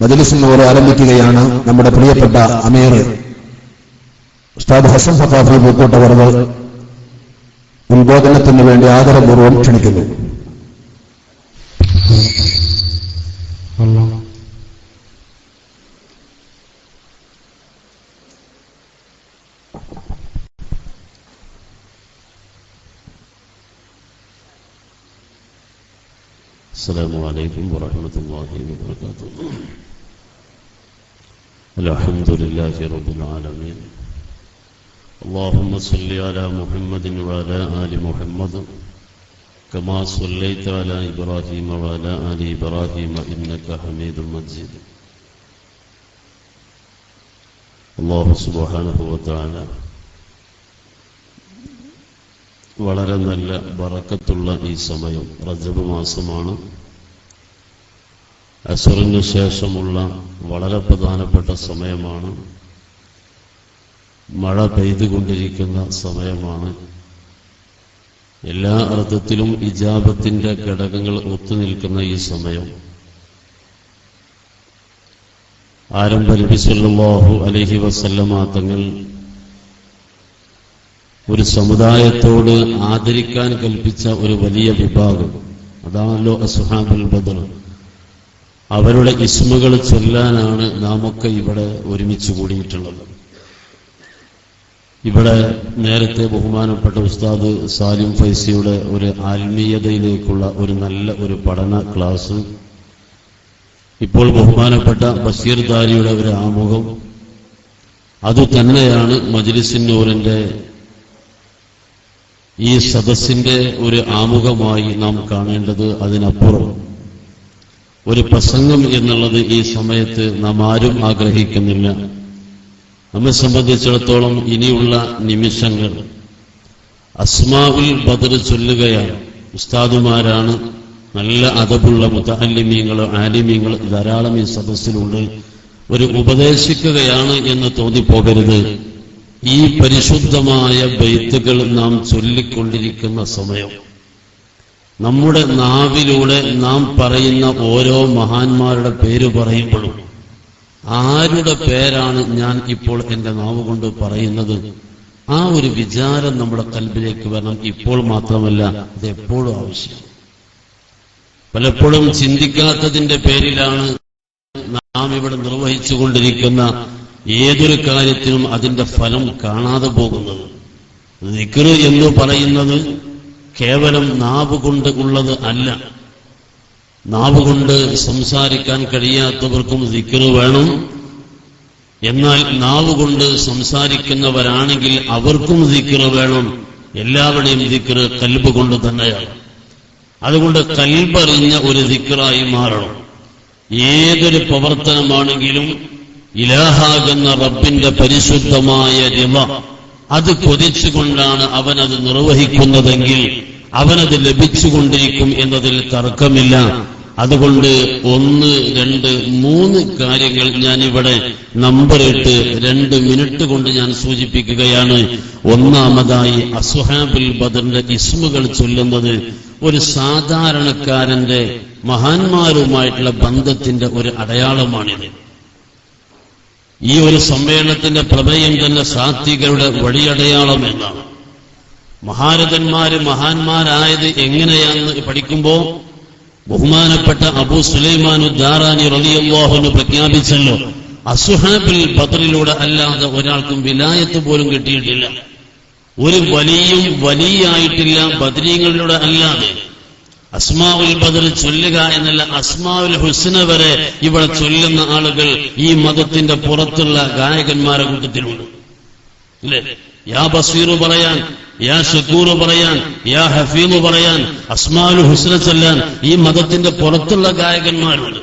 മജലിസിനോട് ആരംഭിക്കുകയാണ് നമ്മുടെ പ്രിയപ്പെട്ട അമീർ ഉസ്താദ് ഹസൻ സഖാഫി പൂക്കോട്ടവർവ് ഉദ്ബോധനത്തിന് വേണ്ടി ആദരപൂർവ്വം ക്ഷണിക്കുന്നു Allah. السلام عليكم ورحمة الله وبركاته الحمد لله رب العالمين اللهم صل على محمد وعلى آل محمد كما صليت على إبراهيم وعلى آل إبراهيم إنك حميد مجيد الله سبحانه وتعالى വളരെ നല്ല ബറക്കത്തുള്ള ഈ സമയം റജബ് മാസമാണ് അസുറിന് ശേഷമുള്ള വളരെ പ്രധാനപ്പെട്ട സമയമാണ്. മഴ പെയ്തുകൊണ്ടിരിക്കുന്ന സമയമാണ്. എല്ലാ അർത്ഥത്തിലും ഇജാബത്തിന്റെ ഘടകങ്ങൾ ഒത്തുനിൽക്കുന്ന ഈ സമയം. ആരംഭ നബി അലഹി അലൈഹി വസല്ലമ തങ്ങൾ ഒരു സമുദായത്തോട് ആദരിക്കാൻ കൽപ്പിച്ച ഒരു വലിയ വിഭാഗം. അതാണല്ലോ അസുഹാബുൽ ബദർ. അവരുടെ ഇസ്മുകൾ ചൊല്ലാനാണ് നാമൊക്കെ ഇവിടെ ഒരുമിച്ച് കൂടിയിട്ടുള്ളത്. ഇവിടെ നേരത്തെ ബഹുമാനപ്പെട്ട ഉസ്താദ് സാലിം ഫൈസിയുടെ ഒരു ആത്മീയതയിലേക്കുള്ള ഒരു നല്ല ഒരു പഠന ക്ലാസ്. ഇപ്പോൾ ബഹുമാനപ്പെട്ട ബഷീർ ദാരിയുടെ ഒരു ആമുഖം. അതുതന്നെയാണ് മജ്ലിസിന്നൂറിന്റെ ഈ സദസ്സിന്റെ ഒരു ആമുഖമായി നാം കാണേണ്ടത് അതിനപ്പുറം. ഒരു പ്രസംഗം എന്നുള്ളത് ഈ സമയത്ത് നാം ആരും ആഗ്രഹിക്കുന്നില്ല. നമ്മെ സംബന്ധിച്ചിടത്തോളം ഇനിയുള്ള നിമിഷങ്ങൾ അസ്മാവുൽ ബദർ ചൊല്ലുകയാണ്. ഉസ്താദുമാരാണ് നല്ല അതബുള്ള മുത്തല്ലിമീങ്ങൾ ആലിമീങ്ങൾ ധാരാളം ഈ സദസ്സിലുണ്ട്. ഒരു ഉപദേശിക്കുകയാണ് എന്ന് തോന്നിപ്പോകരുത്. ഈ പരിശുദ്ധമായ ബൈത്തുകൾ നാം ചൊല്ലിക്കൊണ്ടിരിക്കുന്ന സമയം. നമ്മുടെ നാവിലൂടെ നാം പറയുന്ന ഓരോ മഹാന്മാരുടെ പേര് പറയുമ്പോഴും ആരുടെ പേരാണ് ഞാൻ ഇപ്പോൾ എന്റെ നാവ് കൊണ്ട് പറയുന്നത്? ആ ഒരു വിചാരം നമ്മുടെ കൽബിലേക്ക് വരണം. ഇപ്പോൾ മാത്രമല്ല അത് എപ്പോഴും ആവശ്യം. പലപ്പോഴും ചിന്തിക്കാത്തതിന്റെ പേരിലാണ് നാം ഇവിടെ നിർവഹിച്ചുകൊണ്ടിരിക്കുന്ന ഏതൊരു കാര്യത്തിനും അതിന്റെ ഫലം കാണാതെ പോകുന്നത്. നിക്കറ് എന്ന് പറയുന്നത് കേവലം നാവ് കൊണ്ട് ഉള്ളത് അല്ല. നാവ് കൊണ്ട് സംസാരിക്കാൻ കഴിയാത്തവർക്കും ദിക്കറ് വേണം. എന്നാൽ നാവ് കൊണ്ട് സംസാരിക്കുന്നവരാണെങ്കിൽ അവർക്കും ദിക്കറ് വേണം. എല്ലാവരുടെയും ദിക്കറ് കൽബ് കൊണ്ട് തന്നെയാണ്. അതുകൊണ്ട് കൽബറിഞ്ഞ ഒരു ദിക്കറായി മാറണം. ഏതൊരു പ്രവർത്തനമാണെങ്കിലും ഇലാഹാകുന്ന റബ്ബിന്റെ പരിശുദ്ധമായ രമ അത് കൊതിച്ചുകൊണ്ടാണ് അവനത് നിർവഹിക്കുന്നതെങ്കിൽ അവനത് ലഭിച്ചുകൊണ്ടിരിക്കും എന്നതിൽ തർക്കമില്ല. അതുകൊണ്ട് ഒന്ന് രണ്ട് മൂന്ന് കാര്യങ്ങൾ ഞാനിവിടെ നമ്പറിട്ട് രണ്ട് മിനിറ്റ് കൊണ്ട് ഞാൻ സൂചിപ്പിക്കുകയാണ്. ഒന്നാമതായി അസുഹാബുൽ ബദറിന്റെ ഇസ്മുകൾ ചൊല്ലുന്നത് ഒരു സാധാരണക്കാരന്റെ മഹാന്മാരുമായിട്ടുള്ള ബന്ധത്തിന്റെ ഒരു അടയാളമാണിത്. ഈ ഒരു സമ്മേളനത്തിന്റെ പ്രമേയം തന്നെ സാത്വികരുടെ വഴിയടയാളം എന്നാണ്. മഹാരഥന്മാര് മഹാന്മാരായത് എങ്ങനെയാണെന്ന് പഠിക്കുമ്പോ ബഹുമാനപ്പെട്ട അബൂ സുലൈമാനു ദാറാനി റലിയല്ലാഹുന്ന് പ്രഖ്യാപിച്ചല്ലോ അസുഹാബിൽ ബദറിലൂടെ അല്ലാതെ ഒരാൾക്കും വിലായത്ത് പോലും കിട്ടിയിട്ടില്ല. ഒരു വലിയും വലിയായിട്ടില്ല ബദരീങ്ങളിലൂടെ അല്ലാതെ. അസ്മാവുൽ ബദർ ചൊല്ലുക എന്നല്ല അസ്മാവുൽ ഹുസ്ന വരെ ഇവിടെ ചൊല്ലുന്ന ആളുകൾ ഈ മതത്തിന്റെ പുറത്തുള്ള ഗായകന്മാരെ കൂട്ടത്തിലുണ്ട്. ഇല്ലേ യാ ബസീറു പറയാൻ യാ ഷക്കൂറു പറയാൻ യാ ഹഫീമു പറയാൻ അസ്മാവുൽ ഹുസ്ന ചൊല്ലാൻ ഈ മതത്തിന്റെ പുറത്തുള്ള ഗായകന്മാരുണ്ട്.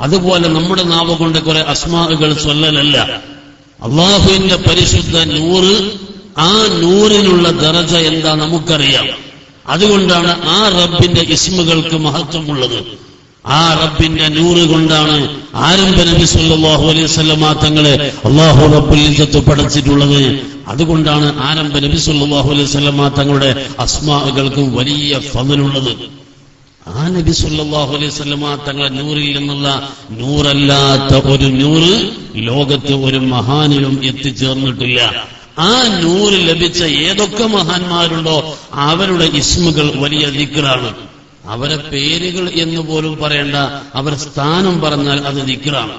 അതുപോലെ നമ്മുടെ നാവ് കൊണ്ട് കുറെ അസ്മാവുകൾ ചൊല്ലലല്ല. അള്ളാഹുവിന്റെ പരിശുദ്ധ നൂറ് ആ നൂറിനുള്ള ദറജ എന്താ നമുക്കറിയാം. അതുകൊണ്ടാണ് ആ റബ്ബിന്റെ ഇസ്മുകൾക്ക് മഹത്വമുള്ളത്. ആ റബ്ബിന്റെ നൂറ് കൊണ്ടാണ് ആരംഭ നബി അലൈഹി വസല്ലമ തങ്ങളെ അള്ളാഹു റബ്ബുൽ പഠിച്ചിട്ടുള്ളത്. അതുകൊണ്ടാണ് ആരംഭ നബി സല്ലല്ലാഹു അലൈഹി വസല്ലമ തങ്ങളുടെ അസ്മാകൾക്ക് വലിയ ഫതിലുള്ളത് ആ നബി സുല്ലാഹു അലൈഹി വസല്ലമ തങ്ങളെ നൂറിൽ നിന്നുള്ള നൂറല്ലാത്ത ഒരു നൂറ് ലോകത്ത് ഒരു മഹാനിലും എത്തിച്ചേർന്നിട്ടില്ല. ആ നൂറ് ലഭിച്ച ഏതൊക്കെ മഹാന്മാരുണ്ടോ അവരുടെ ഇസ്മുകൾ വലിയ ദിക്റാണ്. അവരെ പേരുകൾ എന്ന് പോലും പറയേണ്ട. അവർ സ്ഥാനം പറഞ്ഞാൽ അത് ദിക്റാണ്.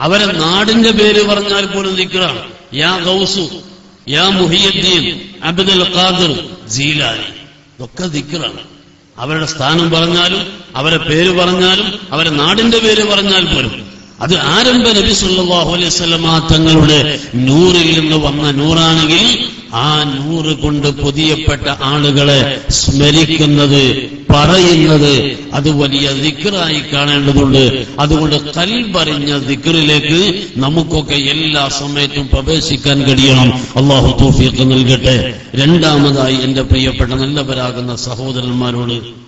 അവരെ നാടിന്റെ പേര് പറഞ്ഞാൽ പോലും ദിക്റാണ്. യാ ഗൗസു യാ മുഹിയുദ്ദീൻ അബ്ദുൽ ഖാദിർ ജീലാനി. ഇതൊക്കെ ദിക്റാണ്. അവരുടെ സ്ഥാനം പറഞ്ഞാലും അവരെ പേര് പറഞ്ഞാലും അവരെ നാടിന്റെ പേര് പറഞ്ഞാൽ പോലും. അത് ആരംഭ നബി സല്ലാഹു അലൈഹി വസല്ലമ തങ്ങളുടെ നൂറിൽ നിന്ന് വന്ന നൂറാണെങ്കിൽ ആ നൂറ് കൊണ്ട് പുതിയപ്പെട്ട ആളുകളെ സ്മരിക്കുന്നത് പറയുന്നത് അത് വലിയ ദിക്റായി കാണേണ്ടതുണ്ട്. അതുകൊണ്ട് കൽപറിഞ്ഞ ദിക്റിലേക്ക് നമുക്കൊക്കെ എല്ലാ സമയത്തും പ്രവേശിക്കാൻ കഴിയണം. അള്ളാഹു തോഫിയൊക്കെ നൽകട്ടെ. രണ്ടാമതായി എന്റെ പ്രിയപ്പെട്ട നല്ലവരാകുന്ന സഹോദരന്മാരോട്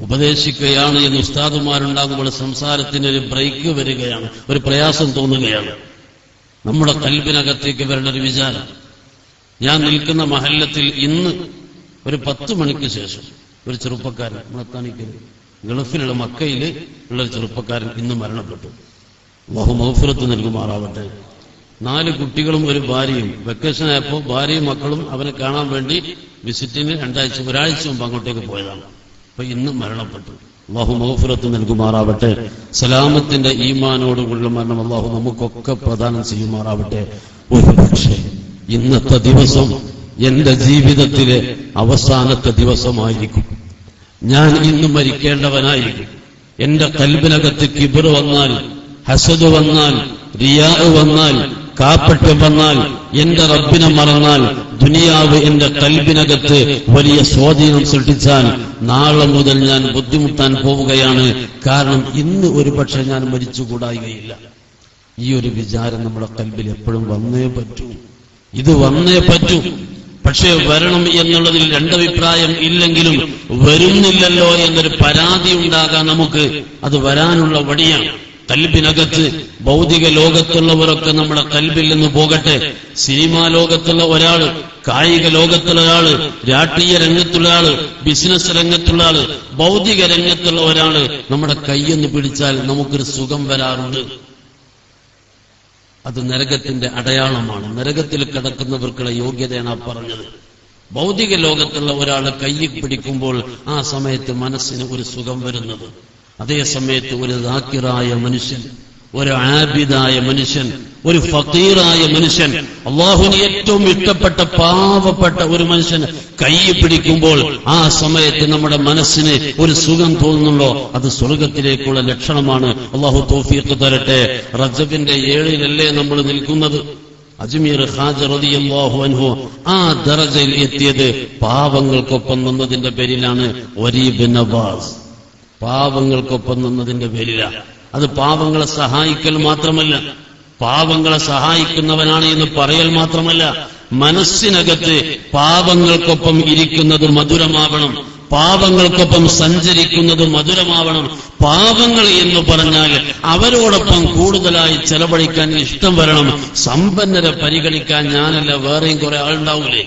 ഉപദേശിക്കുകയാണ് എന്ന് ഉസ്താദുമാരുണ്ടാകുമ്പോൾ സംസാരത്തിന് ഒരു ബ്രേക്ക് വരികയാണ് ഒരു പ്രയാസം തോന്നുകയാണ്. നമ്മുടെ കൽബിനകത്തേക്ക് വരേണ്ട ഒരു വിചാരം. ഞാൻ നിൽക്കുന്ന മഹല്ലത്തിൽ ഇന്ന് ഒരു പത്ത് മണിക്ക് ശേഷം ഒരു ചെറുപ്പക്കാരൻ നമ്മളെത്താണിക്കൽ ഗൾഫിലുള്ള മക്കയിൽ ഉള്ള ഒരു ചെറുപ്പക്കാരൻ ഇന്ന് മരണപ്പെട്ടു. ബഹുമഹഫുരത്ത് നൽകുമാറാവട്ടെ. നാല് കുട്ടികളും ഒരു ഭാര്യയും. വെക്കേഷൻ ആയപ്പോൾ ഭാര്യയും മക്കളും അവനെ കാണാൻ വേണ്ടി വിസിറ്റിന് രണ്ടാഴ്ച ഒരാഴ്ച മുമ്പ് അങ്ങോട്ടേക്ക് പോയതാണ്. അപ്പൊ ഇന്ന് മരണപ്പെട്ടു. അള്ളാഹു മൗഫുറത്ത് നൽകുമാറാവട്ടെ. സലാമത്തിന്റെ ഈമാനോടുള്ള മരണം അള്ളാഹു നമുക്കൊക്കെ പ്രദാനം ചെയ്യുമാറാവട്ടെ. ഒരു പക്ഷേ ഇന്നത്തെ ദിവസം എന്റെ ജീവിതത്തിലെ അവസാനത്തെ ദിവസമായിരിക്കും. ഞാൻ ഇന്ന് മരിക്കേണ്ടവനായിരിക്കും. എന്റെ കൽബിനകത്ത് കിബിർ വന്നാൽ ഹസദ് വന്നാൽ റിയാ വന്നാൽ കാപ്പറ്റം വന്നാൽ എന്റെ റബ്ബിനെ മറന്നാൽ ദുനിയാവ് എന്റെ കൽബിനകത്ത് വലിയ സ്വാധീനം സൃഷ്ടിച്ചാൽ നാളെ മുതൽ ഞാൻ ബുദ്ധിമുട്ടാൻ പോവുകയാണ്. കാരണം ഇന്ന് ഒരു പക്ഷെ ഞാൻ മരിച്ചുകൂടായികയില്ല. ഈ ഒരു വിചാരം നമ്മുടെ കൽബിൽ എപ്പോഴും വന്നേ പറ്റൂ. ഇത് വന്നേ പറ്റൂ. പക്ഷേ വരണം എന്നുള്ളതിൽ രണ്ടഭിപ്രായം ഇല്ലെങ്കിലും വരുന്നില്ലല്ലോ എന്നൊരു പരാതി ഉണ്ടാകാൻ നമുക്ക് അത് വരാനുള്ള വഴിയാണ്. കൽബിനകത്ത് ഭൗതിക ലോകത്തുള്ളവരൊക്കെ നമ്മുടെ കൽബിൽ നിന്ന് പോകട്ടെ. സിനിമാ ലോകത്തുള്ള ഒരാൾ കായിക ലോകത്തുള്ള ഒരാൾ രാഷ്ട്രീയ രംഗത്തുള്ള ആൾ ബിസിനസ് രംഗത്തുള്ള ആൾ ഭൗതിക രംഗത്തുള്ള ഒരാൾ നമ്മുടെ കൈയൊന്ന് പിടിച്ചാൽ നമുക്കൊരു സുഖം വരാറുണ്ട്. അത് നരകത്തിന്റെ അടയാളമാണ്. നരകത്തിൽ കിടക്കുന്നവർക്കുള്ള യോഗ്യതയാണ് ആ പറഞ്ഞത്. ഭൗതിക ലോകത്തുള്ള ഒരാളെ കയ്യിൽ പിടിക്കുമ്പോൾ ആ സമയത്ത് മനസ്സിന് ഒരു സുഖം വരുന്നത്. അതേ സമയത്ത് ഒരു ദാക്കിറായ മനുഷ്യൻ ഒരു ആബിദായ മനുഷ്യൻ ഒരു ഫക്കീറായ മനുഷ്യൻ അള്ളാഹുവിന് ഏറ്റവും ഇഷ്ടപ്പെട്ട പാവപ്പെട്ട ഒരു മനുഷ്യൻ കൈ പിടിക്കുമ്പോൾ ആ സമയത്ത് നമ്മുടെ മനസ്സിന് ഒരു സുഖം തോന്നുന്നുണ്ടോ? അത് സ്വർഗത്തിലേക്കുള്ള ലക്ഷണമാണ്. അള്ളാഹു തോഫീർക്ക് തരട്ടെ. റജബിന്റെ ഏഴിലല്ലേ നമ്മൾ നിൽക്കുന്നത്? അജ്മീർ ഹാജർ അൻഹു ആ ദറജയിൽ എത്തിയത് പാവങ്ങൾക്കൊപ്പം നിന്നതിന്റെ പേരിലാണ്. വരീബ് നവാസ്. പാവങ്ങൾക്കൊപ്പം നിന്നതിന്റെ പേരില. അത് പാവങ്ങളെ സഹായിക്കൽ മാത്രമല്ല. പാവങ്ങളെ സഹായിക്കുന്നവനാണ് എന്ന് പറയൽ മാത്രമല്ല. മനസ്സിനകത്ത് പാവങ്ങൾക്കൊപ്പം ഇരിക്കുന്നത് മധുരമാവണം. പാവങ്ങൾക്കൊപ്പം സഞ്ചരിക്കുന്നത് മധുരമാവണം. പാവങ്ങൾ എന്ന് പറഞ്ഞാൽ അവരോടൊപ്പം കൂടുതലായി ചെലവഴിക്കാൻ ഇഷ്ടം വരണം. സമ്പന്നരെ പരിഗണിക്കാൻ ഞാനല്ല വേറെയും കുറെ ആളുണ്ടാവൂലേ?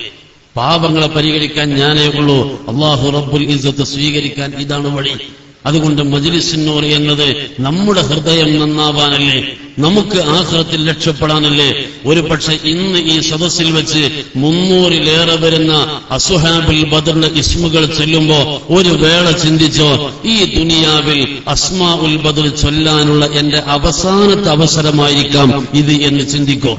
പാവങ്ങളെ പരിഗണിക്കാൻ ഞാനേ ഉള്ളൂ. അള്ളാഹു റബ്ബുൽ ഇസ്സത്ത് സ്വീകരിക്കാൻ ഇതാണ് വഴി. അതുകൊണ്ട് മജിലിസിനോർ എന്നത് നമ്മുടെ ഹൃദയം നന്നാവാനല്ലേ നമുക്ക് ആഹ്റത്തിൽ രക്ഷപ്പെടാനല്ലേ. ഒരു പക്ഷെ ഇന്ന് ഈ സദസ്സിൽ വെച്ച് മുന്നൂറിലേറെ വരുന്ന അസുഹാബിൽ ബദറിന്റെ ഇസ്മുകൾ ചൊല്ലുമ്പോ ഒരു വേള ചിന്തിച്ചോ ഈ ദുനിയാവിൽ അസ്മാ ഉൽ ബദർ ചൊല്ലാനുള്ള എന്റെ അവസാനത്തെ അവസരമായിരിക്കാം ഇത് എന്ന് ചിന്തിക്കോ.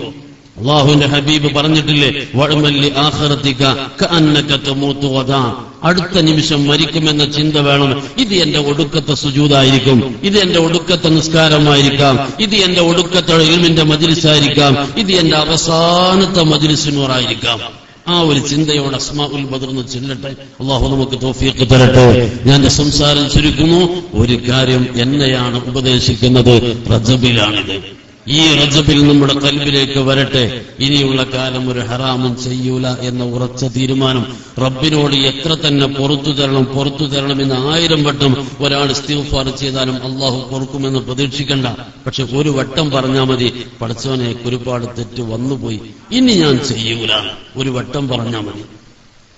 അള്ളാഹുവിന്റെ ഹബീബ് പറഞ്ഞിട്ടില്ലേ വഴമല്ലി ആഹ്റത്തിക്ക കഅന്നക തമൂത്തു വദാ. അടുത്ത നിമിഷം മരിക്കുമെന്ന ചിന്ത വേണം. ഇത് എന്റെ ഒടുക്കത്തെ സുജൂതായിരിക്കും. ഇത് എന്റെ ഒടുക്കത്തെ നിസ്കാരമായിരിക്കാം. ഇത് എന്റെ ഒടുക്കത്തെ ഇൽമിന്റെ മജിലിസായിരിക്കാം. ഇത് എന്റെ അവസാനത്തെ മജിലിസിനോറായിരിക്കാം ആ ഒരു ചിന്തയോടെ അസ്മാഉൽ ബദർന്ന് ചെല്ലട്ടെ. അള്ളാഹു നമുക്ക് തോഫിയൊക്കെ തരട്ടെ. ഞാൻ സംസാരം ചുരുക്കുന്നു. ഒരു കാര്യം എന്നെയാണ് ഉപദേശിക്കുന്നത്. റജബിലാണിത്. ഈ റജബിൽ നമ്മുടെ കൽബിലേക്ക് വരട്ടെ. ഇനിയുള്ള കാലം ഒരു ഹറാമും ചെയ്യൂല എന്ന ഉറച്ച തീരുമാനം റബ്ബിനോട് എത്ര തന്നെ പുറത്തു തരണം പുറത്തു തരണം എന്ന് ആയിരം വട്ടം ഒരാൾ സ്തീഫാർ ചെയ്താലും അള്ളാഹു പൊറുക്കുമെന്ന് പ്രതീക്ഷിക്കണ്ട. പക്ഷെ ഒരു വട്ടം പറഞ്ഞാൽ മതി പഠിച്ചവനെ ഒരുപാട് തെറ്റ് വന്നുപോയി. ഇനി ഞാൻ ചെയ്യൂല. ഒരു വട്ടം പറഞ്ഞാൽ മതി.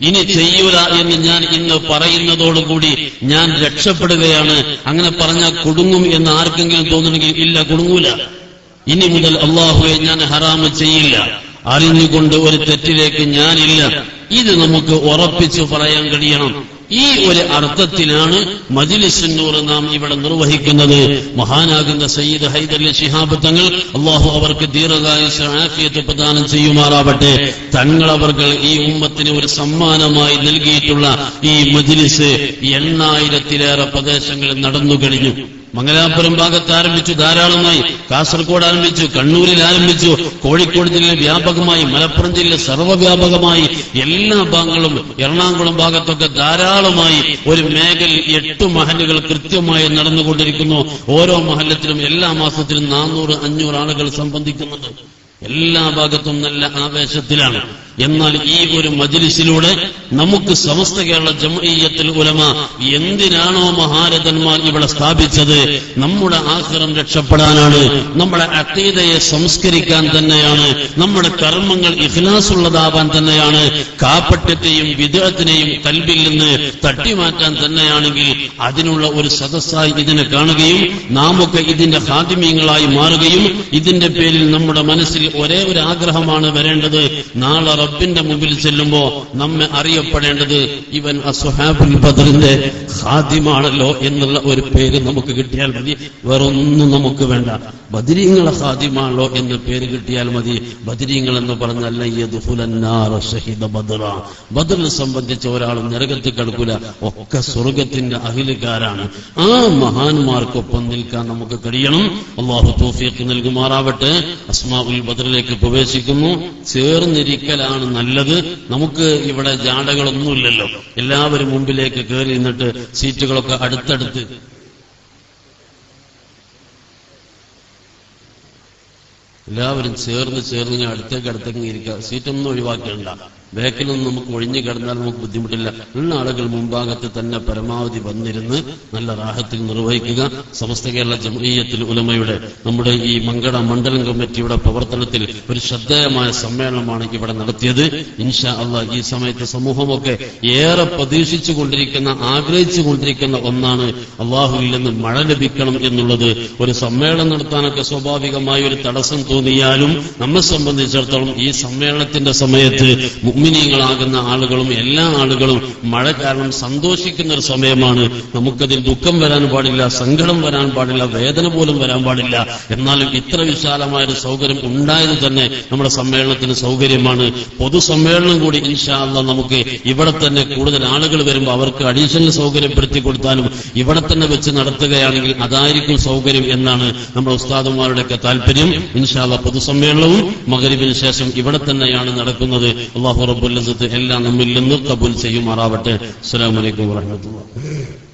ഇനി ചെയ്യൂല എന്ന് ഞാൻ ഇന്ന് പറയുന്നതോടുകൂടി ഞാൻ രക്ഷപ്പെടുകയാണ്. അങ്ങനെ പറഞ്ഞാൽ കുടുങ്ങും എന്ന് ആർക്കെങ്കിലും തോന്നണമെങ്കിൽ ഇല്ല കുടുങ്ങൂല. ഇനി മുതൽ അള്ളാഹുവെ ഞാൻ ഹറാമ് ചെയ്യില്ല. അറിഞ്ഞുകൊണ്ട് ഒരു തെറ്റിലേക്ക് ഞാനില്ല. ഇത് നമുക്ക് ഉറപ്പിച്ചു പറയാൻ കഴിയണം. ഈ ഒരു അർത്ഥത്തിലാണ് മജിലിസുന്നൂർ നാം ഇവിടെ നിർവഹിക്കുന്നത്. മഹാനാകുന്ന സയ്യിദ് ഹൈദർലി ശിഹാബ് തങ്ങൾ അള്ളാഹു അവർക്ക് ദീർഘായുസ് ആഫിയത്ത് പ്രദാനം ചെയ്യുമാറാവട്ടെ. തങ്ങൾ അവർക്ക് ഈ ഉമ്മത്തിന് ഒരു സമ്മാനമായി നൽകിയിട്ടുള്ള ഈ മജിലിസ് എണ്ണായിരത്തിലേറെ പ്രദേശങ്ങളിൽ നടന്നു കഴിഞ്ഞു മംഗലാപുരം ഭാഗത്ത് ആരംഭിച്ചു ധാരാളമായി കാസർഗോഡ് ആരംഭിച്ചു കണ്ണൂരിൽ ആരംഭിച്ചു കോഴിക്കോട് ജില്ലയിൽ വ്യാപകമായി മലപ്പുറം ജില്ലയിൽ സർവവ്യാപകമായി എല്ലാ ഭാഗങ്ങളും എറണാകുളം ഭാഗത്തൊക്കെ ധാരാളമായി ഒരു മേഖല എട്ട് മഹലുകൾ കൃത്യമായി നടന്നുകൊണ്ടിരിക്കുന്നു. ഓരോ മഹലത്തിലും എല്ലാ മാസത്തിലും നാനൂറ് അഞ്ഞൂറ് ആളുകൾ സംബന്ധിക്കുന്നുണ്ട്. എല്ലാ ഭാഗത്തും നല്ല ആവേശത്തിലാണ്. എന്നാൽ ഈ ഒരു മജിലിസിലൂടെ നമുക്ക് സമസ്ത കേരള ജമീയത്തിൽ ഉലമ എന്തിനാണോ മഹാരഥന്മാർ ഇവിടെ സ്ഥാപിച്ചത്? നമ്മുടെ ആഹ്റം രക്ഷപ്പെടാനാണ് നമ്മുടെ അതീതയെ സംസ്കരിക്കാൻ തന്നെയാണ് നമ്മുടെ കർമ്മങ്ങൾ ഇഖ്ലാസുള്ളതാവാൻ തന്നെയാണ് കാപ്പറ്റത്തെയും വിദേഹത്തിനെയും കൽബിൽ നിന്ന് തട്ടിമാറ്റാൻ തന്നെയാണെങ്കിൽ അതിനുള്ള ഒരു സദസ്സായി ഇതിനെ കാണുകയും നാമൊക്കെ ഇതിന്റെ ഹാദിമ്യങ്ങളായി മാറുകയും ഇതിന്റെ പേരിൽ നമ്മുടെ മനസ്സിൽ ഒരേ ഒരു ആഗ്രഹമാണ് വരേണ്ടത്. നാളെ റബ്ബിന്റെ മുമ്പിൽ ചെല്ലുമ്പോ നമ്മെ അറിയപ്പെടേണ്ടത് ഇവൻ അസുഹാബുൽ ബദറിന്റെ ഹാദിമാണല്ലോ എന്നുള്ള ഒരു പേര് നമുക്ക് കിട്ടിയാൽ മതി. വേറൊന്നും നമുക്ക് വേണ്ട. ബദരീങ്ങളെ ഹാദിമാണല്ലോ എന്ന് പേര് കിട്ടിയാൽ മതി. ബദരീങ്ങൾ എന്ന് പറഞ്ഞല്ല ബദറിനെ സംബന്ധിച്ച ഒരാൾ നരകത്തിൽ കിടക്കൂല. ഒക്കെ സ്വർഗത്തിന്റെ അഹിലുകാരാണ് ആ മഹാന്മാർക്കൊപ്പം നിൽക്കാൻ നമുക്ക് കഴിയണം. അള്ളാഹു തോഫിയൊക്കെ നൽകുമാറാവട്ടെ. അസ്മാ ഉൽ ബദറിലേക്ക് പ്രവേശിക്കുന്നു. ചേർന്നിരിക്കലാണ് നല്ലത്. നമുക്ക് ഇവിടെ ജാടകളൊന്നുമില്ലല്ലോ. എല്ലാവരും മുമ്പിലേക്ക് കയറി നിന്നിട്ട് സീറ്റുകളൊക്കെ അടുത്തടുത്ത് എല്ലാവരും ചേർന്ന് ചേർന്ന് ഞാൻ അടുത്തേക്ക് അടുത്തേക്ക് ഇരിക്കുക. സീറ്റൊന്നും ഒഴിവാക്കേണ്ട. ബാക്കിലൊന്നും നമുക്ക് ഒഴിഞ്ഞു കിടന്നാൽ നമുക്ക് ബുദ്ധിമുട്ടില്ല. ഉള്ള ആളുകൾ മുമ്പാകത്ത് തന്നെ പരമാവധി വന്നിരുന്ന് നല്ല റാഹത്തിൽ നിർവഹിക്കുക. സമസ്ത കേരള ജമീയത്തിൽ ഉലമയുടെ നമ്മുടെ ഈ മങ്കട മണ്ഡലം കമ്മിറ്റിയുടെ പ്രവർത്തനത്തിൽ ഒരു ശ്രദ്ധേയമായ സമ്മേളനമാണ് ഇവിടെ നടത്തിയത്. ഇൻഷാ അള്ളാ ഈ സമയത്ത് സമൂഹമൊക്കെ ഏറെ പ്രതീക്ഷിച്ചു കൊണ്ടിരിക്കുന്ന ആഗ്രഹിച്ചു കൊണ്ടിരിക്കുന്ന ഒന്നാണ് അള്ളാഹുവിൽ നിന്ന് മഴ ലഭിക്കണം എന്നുള്ളത്. ഒരു സമ്മേളനം നടത്താനൊക്കെ സ്വാഭാവികമായ ഒരു തടസ്സം തോന്നിയാലും നമ്മെ സംബന്ധിച്ചിടത്തോളം ഈ സമ്മേളനത്തിന്റെ സമയത്ത് മുഗ്മിനീകളാകുന്ന ആളുകളും എല്ലാ ആളുകളും മഴ കാരണം സന്തോഷിക്കുന്ന ഒരു സമയമാണ്. നമുക്കതിൽ ദുഃഖം വരാൻ പാടില്ല സങ്കടം വരാൻ പാടില്ല വേദന പോലും വരാൻ പാടില്ല. എന്നാലും ഇത്ര വിശാലമായ ഒരു സൗകര്യം ഉണ്ടായത് തന്നെ നമ്മുടെ സമ്മേളനത്തിന് സൗകര്യമാണ്. പൊതുസമ്മേളനം കൂടി ഇൻഷാല്ല നമുക്ക് ഇവിടെ തന്നെ കൂടുതൽ ആളുകൾ വരുമ്പോൾ അവർക്ക് അഡീഷണൽ സൗകര്യപ്പെടുത്തി കൊടുത്താലും ഇവിടെ തന്നെ വെച്ച് നടത്തുകയാണെങ്കിൽ അതായിരിക്കും സൗകര്യം എന്നാണ് നമ്മുടെ ഉസ്താദുമാരുടെയൊക്കെ താല്പര്യം. ഇൻഷാല്ല പൊതുസമ്മേളനവും മകരിവിന് ശേഷം ഇവിടെ തന്നെയാണ് നടക്കുന്നത്. അള്ളാഹു റബ്ബുൽ എല്ലാം നമ്മിൽ നിന്ന് കബൂൽ ചെയ്യുമാറാവട്ടെ. അസ്സലാമു അലൈക്കും വറഹ്മത്തുള്ളാഹി.